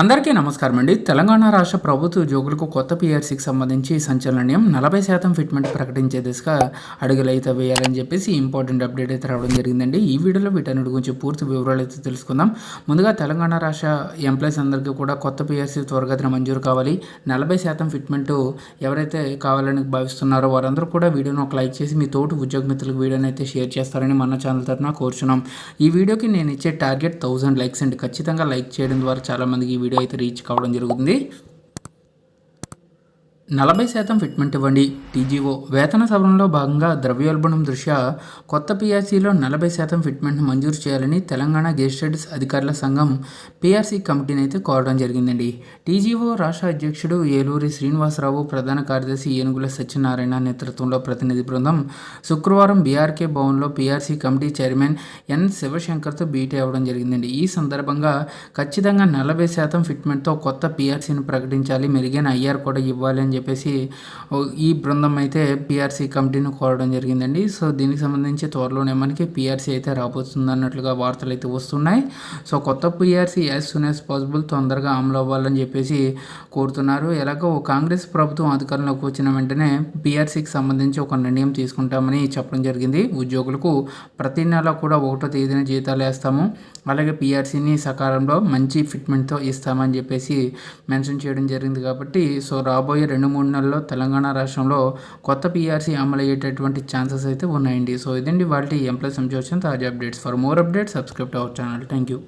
అందరికీ నమస్కారం అండి తెలంగాణ రాష్ట్ర ప్రభుత్వ ఉద్యోగులకు కొత్త పిఆర్సీకి సంబంధించి సంచలనం నలభై శాతం ఫిట్మెంట్ ప్రకటించే దిశగా అడుగులు అయితే వేయాలని చెప్పేసి ఇంపార్టెంట్ అప్డేట్ అయితే రావడం జరిగిందండి. ఈ వీడియోలో వీటన్నిటి గురించి పూర్తి వివరాలు అయితే తెలుసుకుందాం. ముందుగా తెలంగాణ రాష్ట్ర ఎంప్లాయీస్ అందరికీ కూడా కొత్త పిఆర్సీ త్వరగతిన మంజూరు కావాలి. నలభై శాతం ఫిట్మెంట్ ఎవరైతే కావాలని భావిస్తున్నారో వారందరూ కూడా వీడియోను ఒక లైక్ చేసి మీ తోటి ఉద్యోగ మిత్రులకు వీడియోని అయితే షేర్ చేస్తారని మన ఛానల్ తరఫున కోరుచున్నాం. ఈ వీడియోకి నేను ఇచ్చే టార్గెట్ థౌజండ్ లైక్స్ అండి. ఖచ్చితంగా లైక్ చేయడం ద్వారా చాలామందికి ఈ వీడియో అయితే రీచ్ కావడం జరుగుతుంది. నలభై శాతం ఫిట్మెంట్ ఇవ్వండి. టీజీఓ వేతన సవరణలో భాగంగా ద్రవ్యోల్బణం దృష్ట్యా కొత్త పీఆర్సీలో నలభై శాతం ఫిట్మెంట్ను మంజూరు చేయాలని తెలంగాణ గెజిటెడ్ అధికారుల సంఘం పీఆర్సీ కమిటీని అయితే కోరడం జరిగిందండి. టీజీఓ రాష్ట్ర అధ్యక్షుడు ఏలూరి శ్రీనివాసరావు ప్రధాన కార్యదర్శి ఏనుగుల సత్యనారాయణ నేతృత్వంలో ప్రతినిధి బృందం శుక్రవారం బీఆర్కే భవన్లో పీఆర్సీ కమిటీ చైర్మన్ ఎన్ శివశంకర్తో భేటీ అవ్వడం జరిగిందండి. ఈ సందర్భంగా ఖచ్చితంగా నలభై శాతం ఫిట్మెంట్తో కొత్త పీఆర్సీని ప్రకటించాలి మెరుగైన ఐఆర్ కూడా ఇవ్వాలని చెప్పేసి ఈ బృందం అయితే పిఆర్సీ కమిటీని కోరడం జరిగిందండి. సో దీనికి సంబంధించి త్వరలోనే మనకి పిఆర్సీ అయితే రాబోతుంది అన్నట్లుగా వార్తలు అయితే వస్తున్నాయి. సో కొత్త PRC as soon as possible తొందరగా అమలు అవ్వాలని చెప్పేసి కోరుతున్నారు. ఎలాగో కాంగ్రెస్ ప్రభుత్వం అధికారంలోకి వచ్చిన వెంటనే పిఆర్సీకి సంబంధించి ఒక నిర్ణయం తీసుకుంటామని చెప్పడం జరిగింది. ఉద్యోగులకు ప్రతి నెల కూడా ఒకటో తేదీన జీతాలు వేస్తాము. అలాగే పిఆర్సీని సకాలంలో మంచి ఫిట్మెంట్తో ఇస్తామని చెప్పేసి మెన్షన్ చేయడం జరిగింది కాబట్టి సో రాబోయే రెండు మూడు నెలల్లో తెలంగాణ రాష్ట్రంలో కొత్త పీఆర్సీ అమలు అయ్యేటటువంటి ఛాన్సెస్ అయితే ఉన్నాయండి. సో ఇదండి వాళ్ళ ఎంప్లాయ్ సంబంధించిన తాజా updates. For more updates subscribe our channel. Thank you